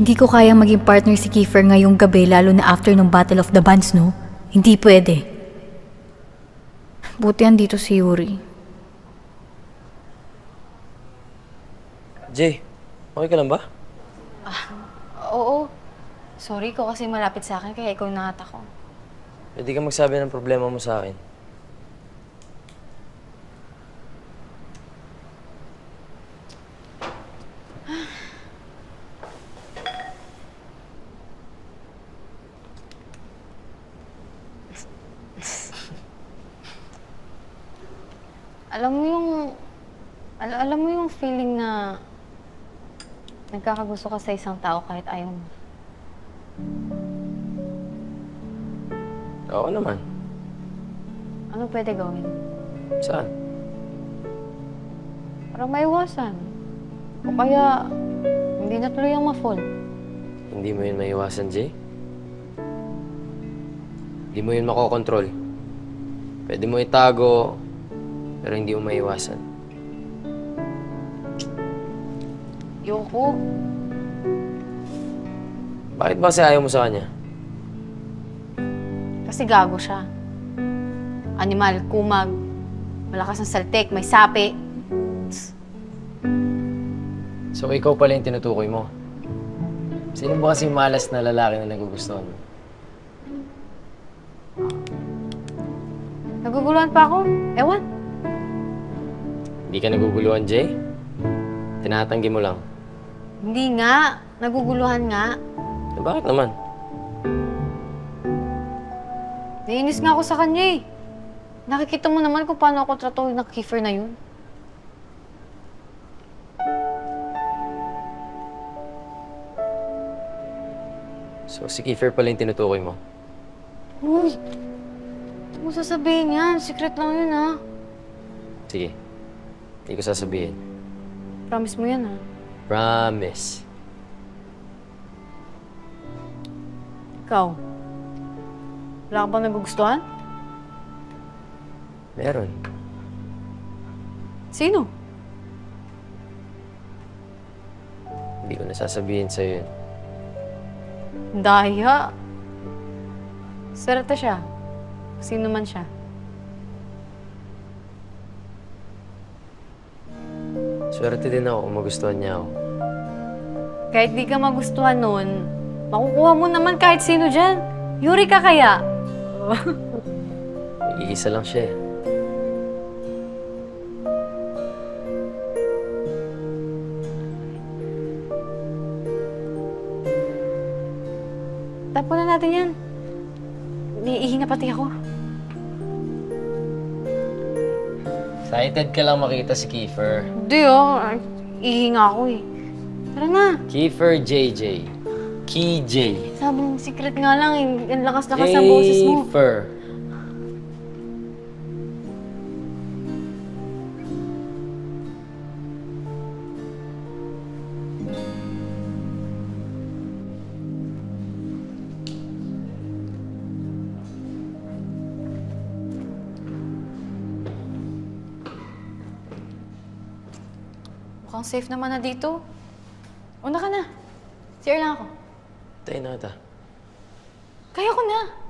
Hindi ko kayang maging partner si Kiefer ngayong gabi lalo na after ng Battle of the Bands, no? Hindi pwede. Buti andito si Yuri. Jay, okay ka lang ba? Oo. Sorry ko kasi malapit sa akin kaya ikaw nangat ako. Pwede ka magsabi ng problema mo sa akin. Alam mo yung... Al- alam mo yung feeling na... Nagkakagusto ka sa isang tao kahit ayaw mo. Oo naman. Ano pwede gawin? Saan? Para maiwasan. O kaya, hindi na tuloy ang ma-fall. Hindi mo yun maiwasan, Jay. Hindi mo yun makokontrol. Pwede mo itago, pero hindi mo maiwasan. Yoko. Bakit ba kasi ayaw mo sa kanya? Kasi gago siya. Animal, kumag, malakas ng saltek, may sapi. So ikaw pala yung tinutukoy mo. Sino ba kasi malas na lalaki na nagugustuhan mo? Naguguluhan pa ako. Ewan. Hindi ka naguguluhan, Jay? Tinatanggi mo lang. Hindi nga. Naguguluhan nga. Eh, bakit naman? Naiinis nga ako sa kanya eh. Nakikita mo naman kung paano ako tratuhin ng Kiefer na yun. So si Kiefer pala yung tinutukoy mo. Uy! Hindi mo sasabihin yan. Secret lang yun ha. Sige. Hindi ko sasabihin. Promise mo yan ha. Promise. Ikaw. Wala ka bang nagugustuhan? Meron. Sino? Hindi ko nasasabihin sa'yo yun. Daya. Swerte siya. Sino man siya. Swerte din ako kung magustuhan niya ako. Kahit di ka magustuhan nun, makukuha mo naman kahit sino dyan. Yuri ka kaya? Iisa lang siya eh. Tapo na natin yan. Niihi na pati ako. Excited ka lang makita si Kiefer. Hindi oh. Ay, Ihi nga ako eh. Tara na. Kiefer JJ. Key J. Sabi ng secret nga lang eh. Ang lakas-lakas ng boses mo. Kiefer. Mukhang safe naman na dito. Una ka na. CR lang ako. Tayo na kita. Kaya ko na.